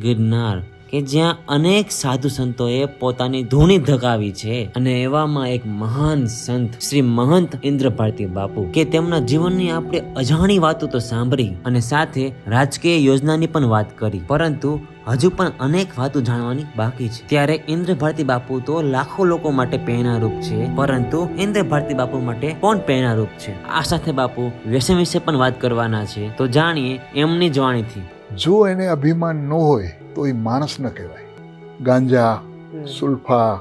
ગિરનાર, કે જ્યાં અનેક સાધુ સંતોએ પોતાની ધૂણી ધગાવી છે. અને એવામાં એક મહાન સંત, શ્રી મહંત ઇન્દ્ર ભારતી બાપુ, કે તેમના જીવનની આપણે અજાણી વાતો તો સાંભળી અને સાથે રાજકીય યોજનાની પણ વાત કરી. પરંતુ હજુ પણ અનેક વાતો જાણવાની બાકી છે. ત્યારે ઇન્દ્ર ભારતી બાપુ તો લાખો લોકો માટે પ્રેરણારૂપ છે, પરંતુ ઇન્દ્ર ભારતી બાપુ માટે કોણ પ્રેરણારૂપ છે? આ સાથે બાપુ વ્યસન વિશે પણ વાત કરવાના છે. તો જાણીએ એમની જવાણીથી વાણીથી જો એને અભિમાન ન હોય તો એ માણસ ન કહેવાય. ગાંજા સુલ્ફા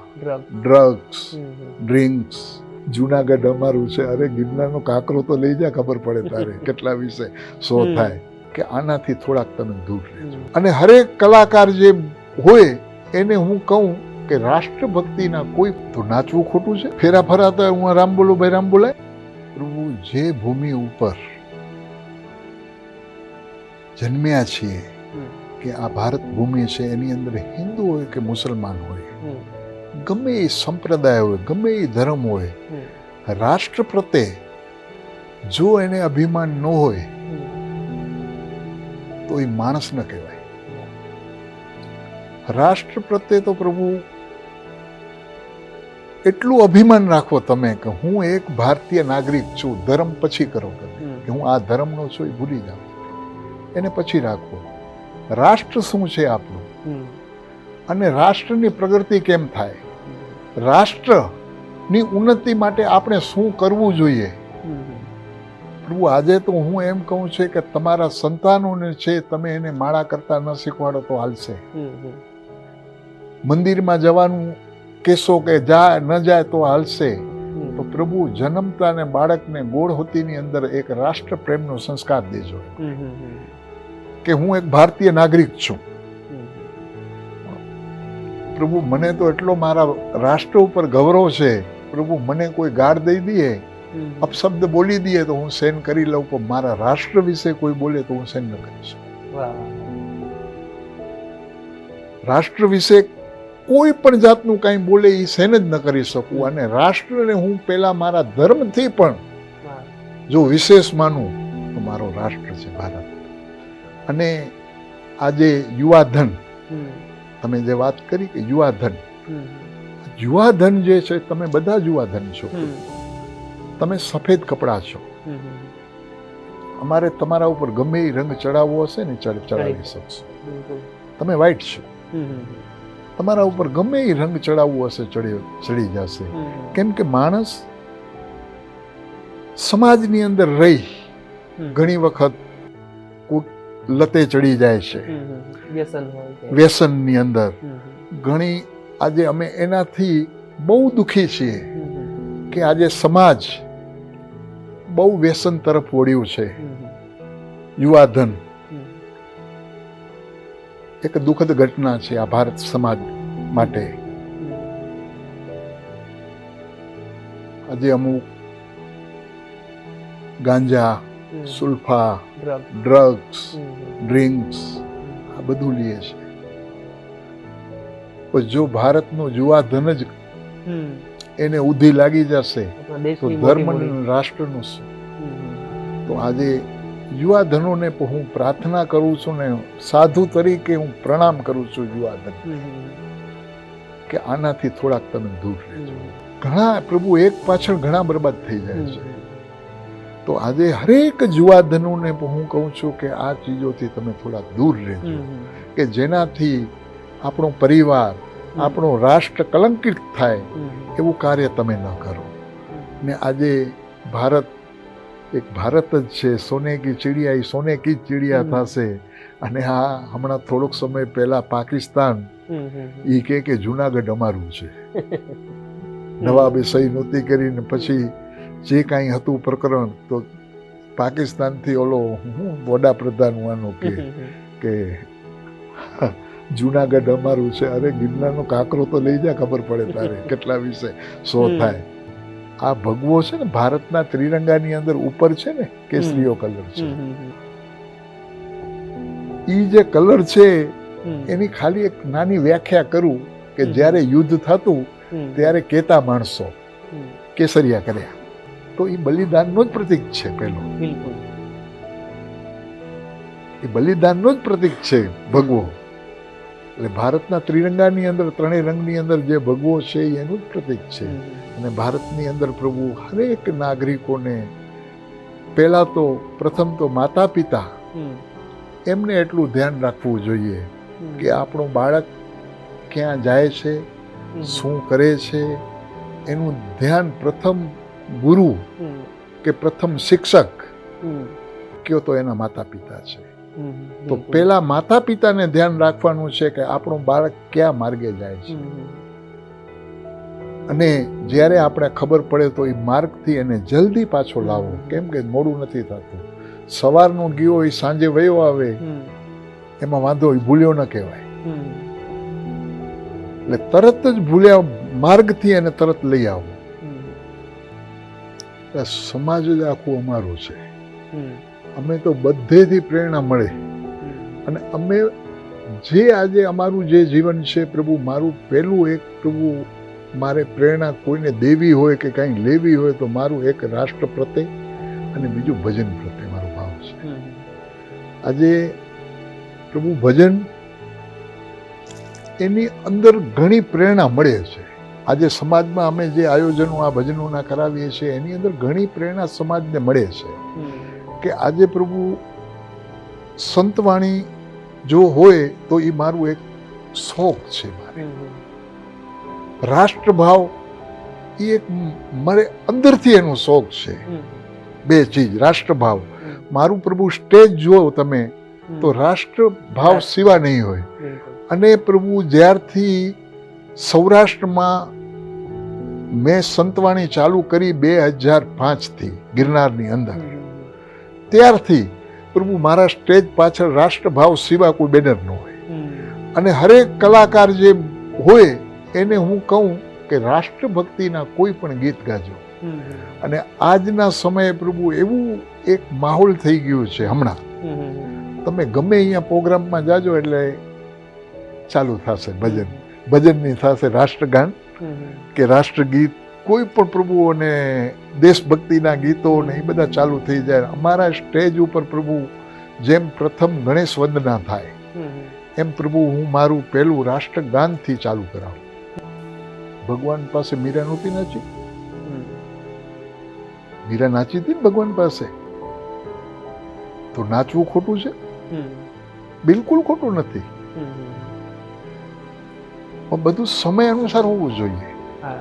ડ્રગ્સ ડ્રિંક્સ જુનાગઢ અમારું છે. અરે ગિરનારનો કાંકરો તો લઈ જા ખબર પડે તારે કેટલા વિશે. સો થાય. કે આનાથી થોડાક તમે દૂર રહેજો. અને હરેક કલાકાર જે હોય એને હું કહું કે રાષ્ટ્રભક્તિના કોઈ તો નાચવું ખોટું છે? ફેરા ફરાતા હું રામ બોલું ભાઈ રામ બોલાય. પ્રભુ જે ભૂમિ ઉપર જન્મ્યા છીએ કે આ ભારત ભૂમિ છે એની અંદર હિન્દુ હોય કે મુસલમાન હોય ગમે એ સંપ્રદાય હોય ગમે એ ધર્મ હોય રાષ્ટ્ર પ્રત્યે જો એને અભિમાન ન હોય તો એ માણસ ન કહેવાય. રાષ્ટ્ર પ્રત્યે તો પ્રભુ એટલું અભિમાન રાખો તમે કે હું એક ભારતીય નાગરિક છું ધર્મ પછી કરો કે હું આ ધર્મનો છું એ ભૂલી જાઓ. એને પછી રાખો. રાષ્ટ્ર શું છે આપણું? અને રાષ્ટ્રની પ્રગતિ કેમ થાય? રાષ્ટ્રની ઉન્નતિ માટે આપણે શું કરવું જોઈએ? પ્રભુ આજે તો હું એમ કહું છું કે તમારા સંતાનોને છે તમે એને માળા કરતા ન શીખવાડો તો હાલશે. મંદિરમાં જવાનું કેસો કે જા ન જાય તો હાલશે. તો પ્રભુ જન્મતા ને બાળકને ગોળ હોતીની અંદર એક રાષ્ટ્ર પ્રેમનો સંસ્કાર દેજો. કે હું એક ભારતીય નાગરિક છું. પ્રભુ મને તો એટલો મારા રાષ્ટ્ર ઉપર ગૌરવ છે. પ્રભુ મને કોઈ ગાળ દઈ દે. અપશબ્દ બોલી દે તો હું સહન કરી લઉં પણ મારા રાષ્ટ્ર વિશે કોઈ બોલે તો હું સહન ન કરી શકું. રાષ્ટ્ર વિશે કોઈ પણ જાતનું કાંઈ બોલે એ સેન જ ન કરી શકું. અને રાષ્ટ્રને હું પહેલા મારા ધર્મથી પણ જો વિશેષ માનું તો મારો રાષ્ટ્ર છે ભારત. અને આજે યુવાધન તમે જે વાત કરી કે યુવાધન યુવાધન જે છે તમે બધા યુવાધન છો. તમે સફેદ કપડાં છો. અમારે તમારા ઉપર ગમે એ રંગ ચડાવવો હશે ને ચડ ચડાવી શકશો. તમે વ્હાઈટ છો. તમારા ઉપર ગમે એ રંગ ચડાવવું હશે ચડી ચડી જશે. કેમ કે માણસ સમાજની અંદર રહી ઘણી વખત લતે ચડી જાય છે. વ્યસનની અંદર. ઘણી આજે અમે એનાથી બહુ દુઃખી છીએ કે આજે સમાજ બહુ વ્યસન તરફ વળ્યું છે. યુવાધન. એક દુઃખદ ઘટના છે આ ભારત સમાજ માટે. આજે અમુક ગાંજા સુલ્ફા ડ્રગ્સ ડ્રિંક્સ આ બધું લે છે. પણ જો ભારતનો યુવાધન જ હમ. એને ઉધી લાગી જશે તો ધર્મ. રાષ્ટ્રનું શું? તો આજે યુવા ધનોને હું પ્રાર્થના કરું છું ને સાધુ તરીકે હું પ્રણામ કરું છું યુવાધન હમ, હમ, કે આનાથી થોડાક તમે દૂર રહેજો. ઘણા પ્રભુ એક પાછળ ઘણા બરબાદ થઈ જાય છે. તો આજે હરેક યુવાધનોને પણ હું કહું છું કે આ ચીજોથી તમે થોડા દૂર રહેજો. કે જેનાથી આપણો પરિવાર આપણો રાષ્ટ્ર કલંકિત થાય એવું કાર્ય તમે ન કરો. ને આજે ભારત એક ભારત જ છે સોને કી ચિડિયા એ સોને કી જ ચિડિયા થશે. અને આ હમણાં થોડોક સમય પહેલા પાકિસ્તાન એ કે કે જુનાગઢ અમારું છે. નવાબે સહી નહોતી કરીને પછી જે કાંઈ હતું પ્રકરણ તો પાકિસ્તાનથી ઓલો હું વડાપ્રધાન વાનો કે કે જુનાગઢ અમારું છે. અરે ગિરનારનો કાંકરો તો લઈ જા ખબર પડે તારે કેટલા વિશે સો થાય. આ ભગવો છે ને ભારતના ત્રિરંગાની અંદર ઉપર છે ને કેસરીઓ કલર છે. ઈ જે કલર છે એની ખાલી એક નાની વ્યાખ્યા કરું કે જ્યારે યુદ્ધ થતું ત્યારે કેતા માણસો કેસરિયા કર્યા. તો એ બલિદાનનો જ પ્રતીક છે પેલો બિલકુલ. એ બલિદાનનો જ પ્રતીક છે ભગવો. એટલે ભારતના ત્રિરંગાની અંદર ત્રણેય રંગની અંદર જે ભગવો છે એનું જ પ્રતીક છે. અને ભારતની અંદર પ્રભુ હરેક નાગરિકોને પહેલા તો પ્રથમ તો માતા પિતા એમને એટલું ધ્યાન રાખવું જોઈએ કે આપણું બાળક ક્યાં જાય છે શું કરે છે એનું ધ્યાન પ્રથમ ગુરુ કે પ્રથમ શિક્ષક. કયો તો એના માતા પિતા છે તો પેલા માતા પિતાને ધ્યાન રાખવાનું છે કે આપણું બાળક ક્યાં માર્ગે જાય છે. અને જ્યારે આપણે ખબર પડે તો એ માર્ગથી એને જલ્દી પાછો લાવો. કેમ કે મોડું નથી થતું. સવારનો ગયો એ સાંજે વયો આવે. એમાં વાંધો એ ભૂલ્યો ન કહેવાય. એટલે તરત જ ભૂલ્યા માર્ગથી એને તરત લઈ આવો. એટલે સમાજ જ આખું અમારું છે. અમે તો બધેથી પ્રેરણા મળે. અને અમે જે આજે અમારું જે જીવન છે પ્રભુ મારું પહેલું એક પ્રભુ મારે પ્રેરણા કોઈને દેવી હોય કે કાંઈ લેવી હોય તો મારું એક રાષ્ટ્ર પ્રત્યે અને બીજું ભજન પ્રત્યે મારો ભાવ છે. આજે પ્રભુ ભજન એની અંદર ઘણી પ્રેરણા મળે છે. આજે સમાજમાં અમે જે આયોજનો આ ભજનોના કરાવીએ છીએ એની અંદર ઘણી પ્રેરણા સમાજને મળે છે. કે આજે પ્રભુ સંતવાણી જો હોય તો એ મારું એક શોખ છે મારે. રાષ્ટ્રભાવ એ એક મારે અંદરથી એનો શોખ છે. બે ચીજ રાષ્ટ્રભાવ. મારું પ્રભુ સ્ટેજ જુઓ તમે તો રાષ્ટ્રભાવ સિવા નહીં હોય. અને પ્રભુ જ્યારથી સૌરાષ્ટ્રમાં મેં સંતવાણી ચાલુ કરી બે હજાર પાંચથી ગિરનારની અંદર. ત્યારથી પ્રભુ મારા સ્ટેજ પાછળ રાષ્ટ્રભાવ સિવાય કોઈ બેનર ન હોય. અને હરેક કલાકાર જે હોય એને હું કહું કે રાષ્ટ્રભક્તિના કોઈ પણ ગીત ગાજો. અને આજના સમયે પ્રભુ એવું એક માહોલ થઈ ગયું છે હમણાં. તમે ગમે અહીંયા પ્રોગ્રામમાં જાજો એટલે ચાલુ થશે ભજન. ભજનની થશે રાષ્ટ્રગાન. કે રાષ્ટ્રગીત કોઈ પણ પ્રભુ અને દેશભક્તિના ગીતો ને એ બધા ચાલુ થઈ જાય. અમારા સ્ટેજ ઉપર પ્રભુ જેમ પ્રથમ ગણેશ વંદના થાય એમ પ્રભુ હું મારું પહેલું રાષ્ટ્રગાનથી ચાલુ કરાવું. ભગવાન પાસે મીરા નહોતી નાચી? મીરા નાચી હતી ને ભગવાન પાસે? તો નાચવું ખોટું છે? બિલકુલ ખોટું નથી. પણ બધું સમય અનુસાર હોવું જોઈએ. હા.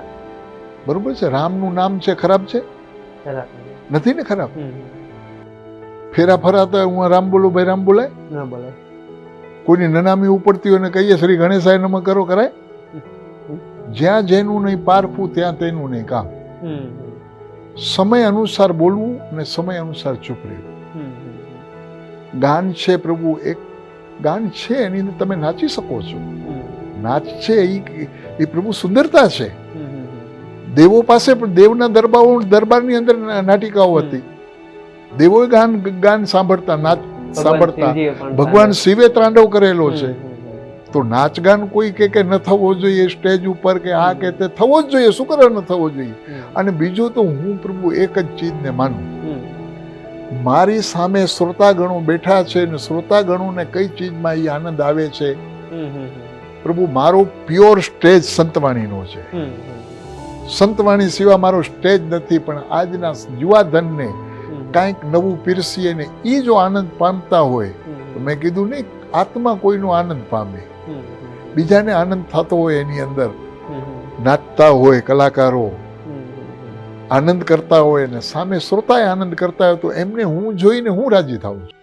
બરોબર છે? રામનું નામ છે ખરાબ છે? નથી ને ખરાબ? ફેરા ફેરા ફરાતા હું રામ બોલું ભાઈ રામ બોલાય? ના કોઈની નનામી ઉપડતી હોય ને કહીએ શ્રી ગણેશાય નમ કરો કરાય. જ્યાં જેનું નહીં પારખું ત્યાં તેનું નહીં કામ. સમય અનુસાર બોલવું અને સમય અનુસાર ચૂપ રહેવું. ગાન છે પ્રભુ એક ગાન છે એની અંદર તમે નાચી શકો છો. નાચ છે એ એ પ્રભુ સુંદરતા છે. દેવો પાસે પણ દેવના દરબારો દરબારની અંદર નાટિકાઓ હતી. દેવોએ ગાન ગાન સાંભળતા નાચ સાંભળતા. ભગવાન શિવે ત્રાંડવ કરેલો છે. તો નાચ ગાન કોઈ કે કે ન થવો જોઈએ સ્ટેજ ઉપર કે આ કે તે થવો જ જોઈએ શું કરે ન થવો જોઈએ? અને બીજું તો હું પ્રભુ એક જ ચીજને માનું. મારી સામે શ્રોતાગણો બેઠા છે ને શ્રોતાગણોને કઈ ચીજમાં એ આનંદ આવે છે. પ્રભુ મારો પ્યોર સ્ટેજ સંતવાણીનો છે. સંતવાણી સિવાય મારો સ્ટેજ નથી પણ આજના યુવાધનને. કાંઈક નવું પીરસીએ ને એ જો આનંદ પામતા હોય તો મેં કીધું નહીં આત્મા કોઈનો આનંદ પામે. બીજાને આનંદ થતો હોય એની અંદર. નાચતા હોય કલાકારો આનંદ કરતા હોય ને સામે શ્રોતાએ આનંદ કરતા હોય તો એમને હું જોઈને હું રાજી થાઉં છું.